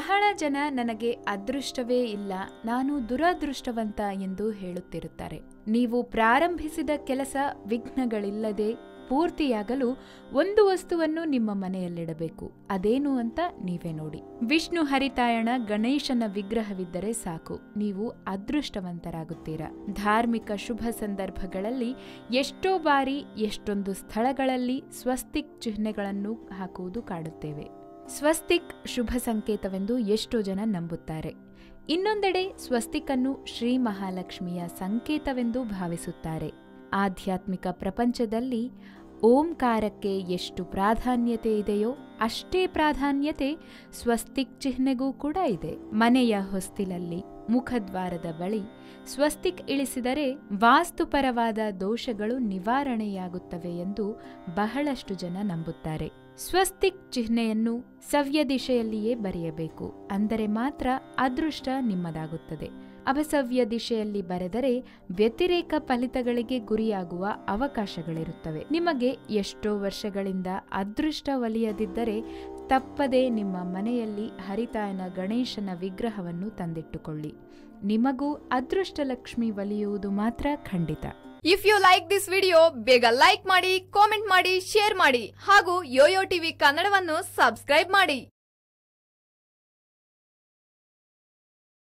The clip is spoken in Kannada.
ಬಹಳ ಜನ ನನಗೆ ಅದೃಷ್ಟವೇ ಇಲ್ಲ, ನಾನು ದುರದೃಷ್ಟವಂತ ಎಂದು ಹೇಳುತ್ತಿರುತ್ತಾರೆ. ನೀವು ಪ್ರಾರಂಭಿಸಿದ ಕೆಲಸ ವಿಘ್ನಗಳಿಲ್ಲದೆ ಪೂರ್ತಿಯಾಗಲು ಒಂದು ವಸ್ತುವನ್ನು ನಿಮ್ಮ ಮನೆಯಲ್ಲಿಡಬೇಕು, ಅದೇನು ಅಂತ ನೀವೇ ನೋಡಿ. ವಿಷ್ಣು ಹರಿತಾಯಣ ಗಣೇಶನ ವಿಗ್ರಹವಿದ್ದರೆ ಸಾಕು, ನೀವು ಅದೃಷ್ಟವಂತರಾಗುತ್ತೀರಾ. ಧಾರ್ಮಿಕ ಶುಭ ಸಂದರ್ಭಗಳಲ್ಲಿ ಎಷ್ಟೋ ಬಾರಿ ಎಷ್ಟೊಂದು ಸ್ಥಳಗಳಲ್ಲಿ ಸ್ವಸ್ತಿಕ್ ಚಿಹ್ನೆಗಳನ್ನು ಹಾಕುವುದು ಕಾಣುತ್ತೇವೆ ಸ್ವಸ್ತಿಕ್ ಶುಭ ಸಂಕೇತವೆಂದು ಎಷ್ಟೋ ಜನ ನಂಬುತ್ತಾರೆ. ಇನ್ನೊಂದೆಡೆ ಸ್ವಸ್ತಿಕನ್ನು ಶ್ರೀ ಮಹಾಲಕ್ಷ್ಮಿಯ ಸಂಕೇತವೆಂದು ಭಾವಿಸುತ್ತಾರೆ. ಆಧ್ಯಾತ್ಮಿಕ ಪ್ರಪಂಚದಲ್ಲಿ ಓಂಕಾರಕ್ಕೆ ಎಷ್ಟು ಪ್ರಾಧಾನ್ಯತೆ ಇದೆಯೋ ಅಷ್ಟೇ ಪ್ರಾಧಾನ್ಯತೆ ಸ್ವಸ್ತಿಕ್ ಚಿಹ್ನೆಗೂ ಕೂಡ ಇದೆ. ಮನೆಯ ಹೊಸ್ತಿಲಲ್ಲಿ. ಮುಖದ್ವಾರದ ಬಳಿ ಸ್ವಸ್ತಿಕ್ ಇಳಿಸಿದರೆ ವಾಸ್ತುಪರವಾದ ದೋಷಗಳು ನಿವಾರಣೆಯಾಗುತ್ತವೆ ಎಂದು ಬಹಳಷ್ಟು ಜನ ನಂಬುತ್ತಾರೆ. ಸ್ವಸ್ತಿಕ್ ಚಿಹ್ನೆಯನ್ನು ಸವ್ಯ ದಿಶೆಯಲ್ಲಿಯೇ ಬರೆಯಬೇಕು, ಅಂದರೆ ಮಾತ್ರ ಅದೃಷ್ಟ ನಿಮ್ಮದಾಗುತ್ತದೆ. ಅಪಸವ್ಯ ದಿಶೆಯಲ್ಲಿ ಬರೆದರೆ ವ್ಯತಿರೇಕ ಫಲಿತಗಳಿಗೆ ಗುರಿಯಾಗುವ ಅವಕಾಶಗಳಿರುತ್ತವೆ. ನಿಮಗೆ ಎಷ್ಟೋ ವರ್ಷಗಳಿಂದ ಅದೃಷ್ಟ ಒಲಿಯದಿದ್ದರೆ ತಪ್ಪದೇ ನಿಮ್ಮ ಮನೆಯಲ್ಲಿ ಹರಿತಾಯನ ಗಣೇಶನ ವಿಗ್ರಹವನ್ನು ತಂದಿಟ್ಟುಕೊಳ್ಳಿ. ನಿಮಗೂ ಅದೃಷ್ಟ ಲಕ್ಷ್ಮಿ ಒಲಿಯುವುದು ಮಾತ್ರ ಖಂಡಿತ. If you like this video ಬೇಗ ಲೈಕ್ ಮಾಡಿ ಕಾಮೆಂಟ್ ಮಾಡಿ ಶೇರ್ ಮಾಡಿ ಹಾಗೂ ಯೋಯೋ ಟಿವಿ ಕನ್ನಡವನ್ನು ಸಬ್ಸ್ಕ್ರೈಬ್ ಮಾಡಿ.